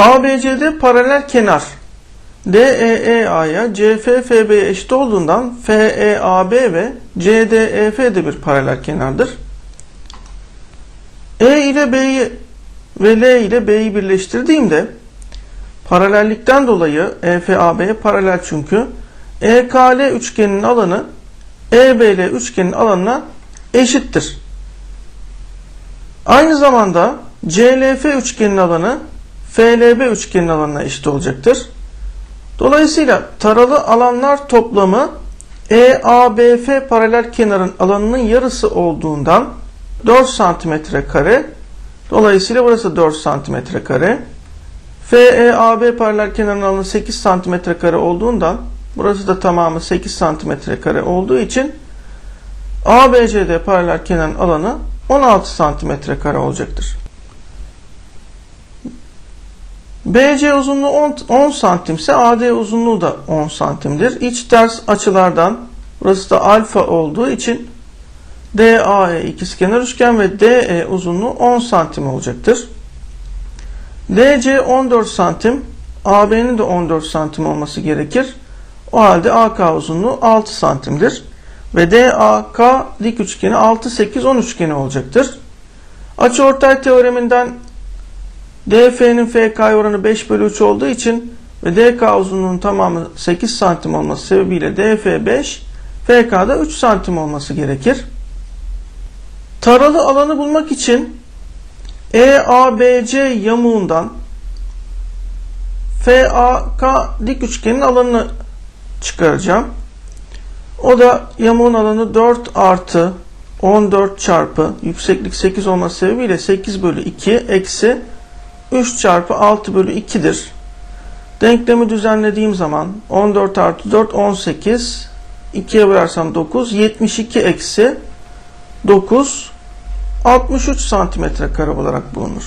ABCD paralel kenar DEEA'ya CFFB'ye eşit olduğundan FEAB ve CDEF de bir paralel kenardır. E ile B'yi ve L ile B'yi birleştirdiğimde paralellikten dolayı EFAB'ye paralel çünkü EKL üçgeninin alanı EBL üçgeninin alanına eşittir. Aynı zamanda CLF üçgeninin alanı FLB üçgeninin alanına eşit olacaktır. Dolayısıyla taralı alanlar toplamı EABF paralel kenarın alanının yarısı olduğundan 4 santimetre kare. Dolayısıyla burası 4 santimetre kare. FEAB paralel kenarın alanı 8 santimetre kare olduğundan burası da tamamı 8 santimetre kare olduğu için ABCD paralel kenarın alanı 16 santimetre kare olacaktır. BC uzunluğu 10, 10 santimse AD uzunluğu da 10 santimdir. İç ters açılardan burası da alfa olduğu için DAE ikizkenar üçgen ve DE uzunluğu 10 santim olacaktır. DC 14 santim, AB'nin de 14 santim olması gerekir. O halde AK uzunluğu 6 santimdir. Ve DAK dik üçgeni 6, 8, 10 üçgeni olacaktır. Açıortay teoreminden DF'nin FK oranı 5 bölü 3 olduğu için ve DK uzunluğunun tamamı 8 santim olması sebebiyle DF 5, FK'da 3 santim olması gerekir. Taralı alanı bulmak için EABC yamuğundan FAK dik üçgenin alanını çıkaracağım. O da yamuğun alanı 4 artı 14 çarpı yükseklik 8 olması sebebiyle 8 bölü 2 eksi 3 çarpı 6 bölü 2'dir. Denklemi düzenlediğim zaman 14 artı 4 18 2'ye bölersem 9 72 eksi 9 63 santimetre kare olarak bulunur.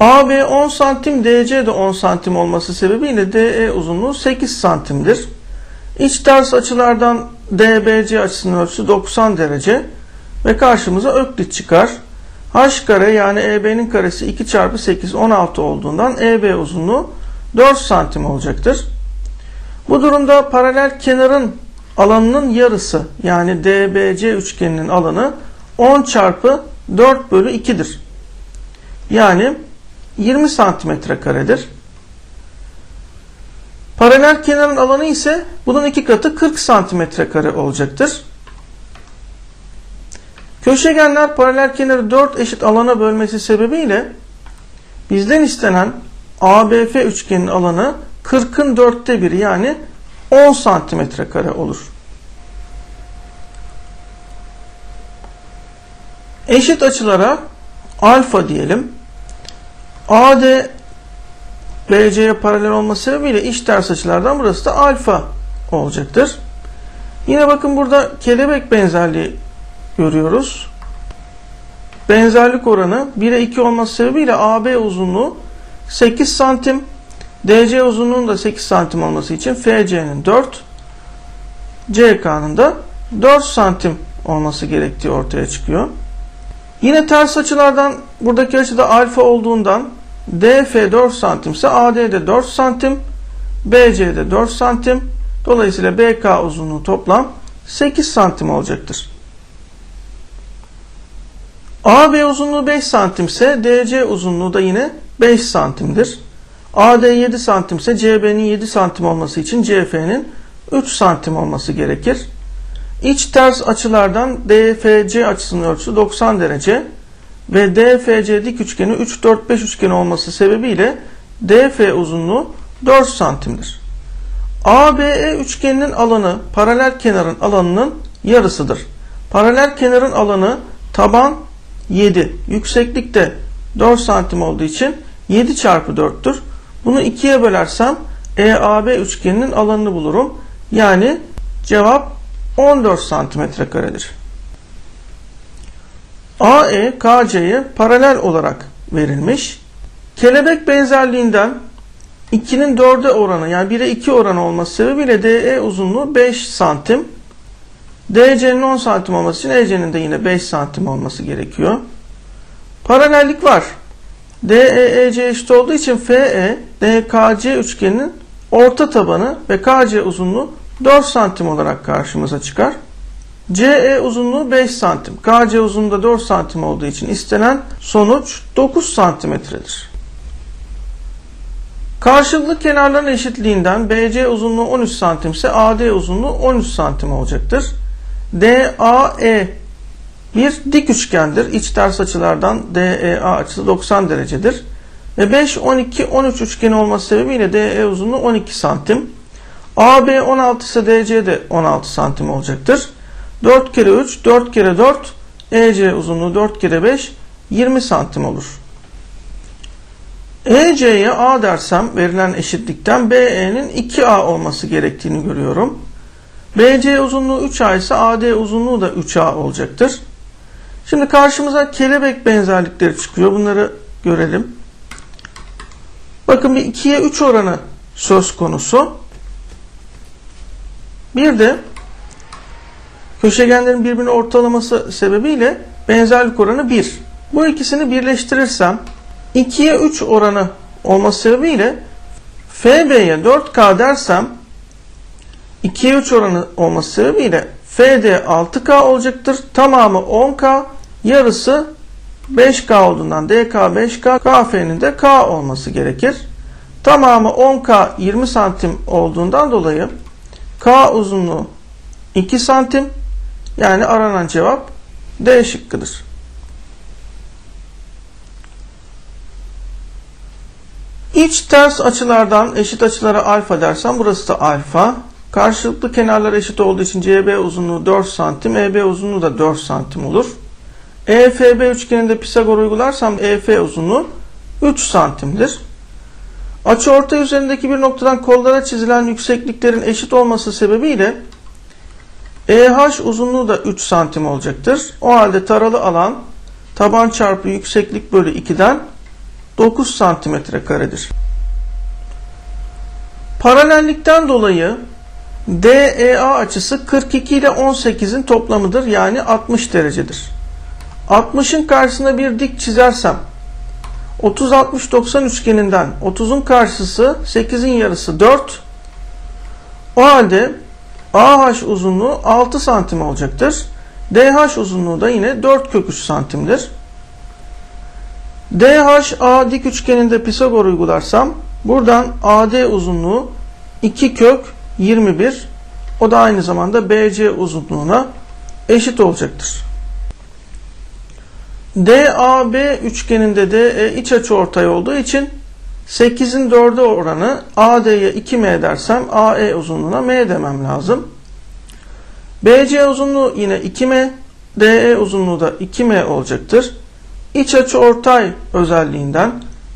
AB 10 santim, DC de 10 santim olması sebebiyle DE uzunluğu 8 santimdir. İç ters açılardan DBC açısının ölçüsü 90 derece ve karşımıza öklit çıkar. H kare yani EB'nin karesi 2 çarpı 8 16 olduğundan EB uzunluğu 4 santim olacaktır. Bu durumda paralel kenarın alanının yarısı yani DBC üçgeninin alanı 10 çarpı 4 bölü 2'dir. Yani 20 santimetre karedir. Paralel kenarın alanı ise bunun iki katı 40 santimetre kare olacaktır. Köşegenler paralel kenarı 4 eşit alana bölmesi sebebiyle bizden istenen ABF üçgenin alanı 40'ın dörtte biri yani 10 santimetre kare olur. Eşit açılara alfa diyelim. AD BC'ye paralel olması sebebiyle iç ters açılardan burası da alfa olacaktır. Yine bakın burada kelebek benzerliği görüyoruz. Benzerlik oranı 1'e 2 olması sebebiyle AB uzunluğu 8 santim. DC uzunluğunun da 8 santim olması için FC'nin 4, CK'nın da 4 santim olması gerektiği ortaya çıkıyor. Yine ters açılardan buradaki açıda alfa olduğundan DF 4 santim ise AD de 4 santim, BC de 4 santim. Dolayısıyla BK uzunluğu toplam 8 santim olacaktır. AB uzunluğu 5 santim ise DC uzunluğu da yine 5 santimdir. AD 7 santim ise CB'nin 7 santim olması için CF'nin 3 santim olması gerekir. İç ters açılardan DFC açısının ölçüsü 90 derece ve DFC dik üçgeni 3 4 5 üçgeni olması sebebiyle DF uzunluğu 4 santimdir. ABE üçgeninin alanı paralel kenarın alanının yarısıdır. Paralel kenarın alanı taban 7, yükseklik de 4 santim olduğu için 7 çarpı 4'tür. Bunu 2'ye bölersem EAB üçgeninin alanını bulurum. Yani cevap 14 santimetre karedir. AE KC'ye paralel olarak verilmiş. Kelebek benzerliğinden 2'nin 4'e oranı yani 1'e 2 oranı olması sebebiyle DE uzunluğu 5 santim. DC'nin 10 santim olması için EC'nin de yine 5 santim olması gerekiyor. Paralellik var. DEEC eşit olduğu için FE, DKC üçgeninin orta tabanı ve KC uzunluğu 4 santim olarak karşımıza çıkar. CE uzunluğu 5 santim. KC uzunluğu da 4 santim olduğu için istenen sonuç 9 santimetredir. Karşılıklı kenarların eşitliğinden BC uzunluğu 13 santim ise AD uzunluğu 13 santim olacaktır. DAE bir dik üçgendir. İç ters açılardan DEA açısı 90 derecedir. Ve 5, 12, 13 üçgeni olması sebebiyle DE uzunluğu 12 santim. AB 16 ise DC de 16 santim olacaktır. 4 kere 3, 4 kere 4, EC uzunluğu 4 kere 5, 20 santim olur. EC'ye A dersem verilen eşitlikten BE'nin 2A olması gerektiğini görüyorum. BC uzunluğu 3A ise AD uzunluğu da 3A olacaktır. Şimdi karşımıza kelebek benzerlikleri çıkıyor. Bunları görelim. Bakın bir 2'ye 3 oranı söz konusu. Bir de köşegenlerin birbirine ortalaması sebebiyle benzerlik oranı 1. Bu ikisini birleştirirsem 2'ye 3 oranı olması sebebiyle FB'ye 4K dersem 2'ye 3 oranı olması sebebiyle FD 6K olacaktır. Tamamı 10K, yarısı 5K olduğundan DK 5K, KF'nin de K olması gerekir. Tamamı 10K 20 santim olduğundan dolayı K uzunluğu 2 santim yani aranan cevap D şıkkıdır. İç ters açılardan eşit açılara alfa dersem burası da alfa. Karşılıklı kenarlar eşit olduğu için CB uzunluğu 4 santim, EB uzunluğu da 4 santim olur. EFB üçgeninde Pisagor uygularsam EF uzunluğu 3 santimdir. Açı orta üzerindeki bir noktadan kollara çizilen yüksekliklerin eşit olması sebebiyle EH uzunluğu da 3 santim olacaktır. O halde taralı alan taban çarpı yükseklik bölü 2'den 9 santimetre karedir. Paralellikten dolayı DEA açısı 42 ile 18'in toplamıdır yani 60 derecedir. 60'ın karşısına bir dik çizersem 30-60-90 üçgeninden 30'un karşısı 8'in yarısı 4. O halde AH uzunluğu 6 santim olacaktır. DH uzunluğu da yine 4 kök 3 santimdir. DHA dik üçgeninde Pisagor uygularsam buradan AD uzunluğu 2 kök 21 o da aynı zamanda BC uzunluğuna eşit olacaktır. DAB üçgeninde de iç açı ortay olduğu için 8'in 4'e oranı AD'ye 2M dersem AE uzunluğuna M demem lazım. BC uzunluğu yine 2M, DE uzunluğu da 2M olacaktır. İç açı ortay özelliğinden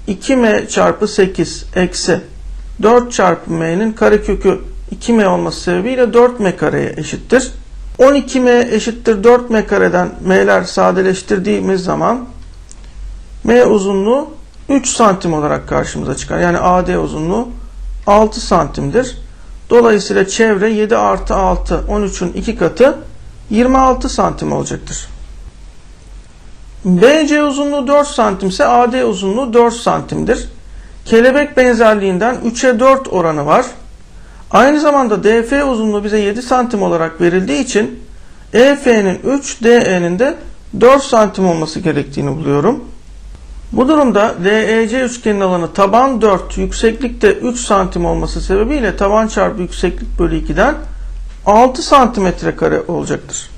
2M çarpı 8 eksi 4 çarpı M'nin karekökü 2M olması sebebiyle 4M kareye eşittir. 12M eşittir 4M kareden M'ler sadeleştirdiğimiz zaman M uzunluğu 3 santim olarak karşımıza çıkar. Yani AD uzunluğu 6 santimdir. Dolayısıyla çevre 7 artı 6 13'ün 2 katı 26 santim olacaktır. BC uzunluğu 4 santim ise AD uzunluğu 4 santimdir. Kelebek benzerliğinden 3'e 4 oranı var. Aynı zamanda DF uzunluğu bize 7 santim olarak verildiği için EF'nin 3, DE'nin de 4 santim olması gerektiğini buluyorum. Bu durumda DEC üçgenin alanı taban 4, yükseklik de 3 santim olması sebebiyle taban çarpı yükseklik bölü 2'den 6 santimetre kare olacaktır.